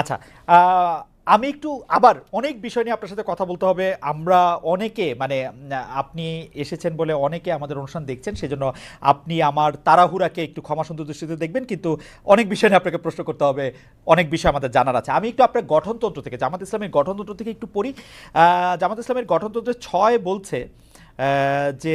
আচ্ছা আমি একটু আবার অনেক বিষয় নিয়ে আপনার সাথে কথা বলতে হবে। আমরা অনেকে মানে আপনি এসেছেন বলে অনেকে আমাদের অনুষ্ঠান দেখছেন, সেজন্য আপনি আমার তাড়াহুড়াকে একটু ক্ষমা সুন্দর দৃষ্টিতে দেখবেন, কিন্তু অনেক বিষয় নিয়ে আপনাকে প্রশ্ন করতে হবে, অনেক বিষয় আমাদের জানার আছে। আমি একটু আপনার গঠনতন্ত্র থেকে, জামাত ইসলামের গঠনতন্ত্র থেকে একটু পড়ি। জামাত ইসলামের গঠনতন্ত্রের ছয় বলছে যে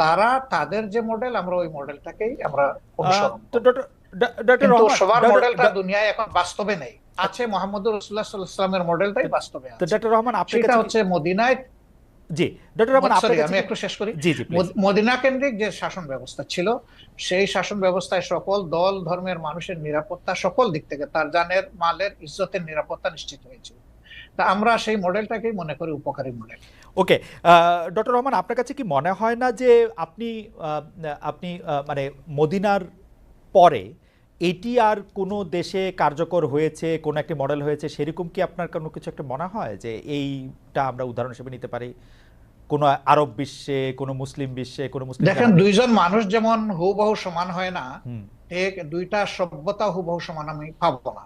তারা তাদের যে মডেল আমরা ওই মডেলটাকেই আমরা অনুসরণ কিন্তু সবার মডেলটা দুনিয়ায় এখন বাস্তবে নেই। আছে মোহাম্মদ রসুল্লাহ সাল্লামের মডেলটাই বাস্তবে আছে। ডক্টর রহমান সেটা হচ্ছে মদিনায় জি ডক্টর রহমান আমি একটু শেষ করি। জি জি মদিনা কেন্দ্রিক যে শাসন ব্যবস্থা ছিল সেই শাসন ব্যবস্থায় সকল দল ধর্মের মানুষের নিরাপত্তা সকল দিক থেকে তার জানের মালের ইজ্জতের নিরাপত্তা নিশ্চিত হয়েছিল। তা আমরা সেই মডেলটাকেই মনে করি উপকারী মডেল। ওকে ডক্টর রহমান আপনার কাছে কি মনে হয় না যে আপনি আপনি মানে মদিনার পরে এটি আর কোনো দেশে কার্যকর হয়েছে কোনো একটি মডেল হয়েছে সেরকম কি আপনার কোনো কিছু একটা মনে হয় যে এইটা আমরা উদাহরণ হিসেবে নিতে পারি? কোনো আরব বিশ্বে কোনো মুসলিম বিশ্বে কোনো মুসলিম দেখেন দুইজন মানুষ যেমন হুবহু সমান হয় না ঠিক দুইটা সভ্যতা হুবহু সমান আমি পাবো না।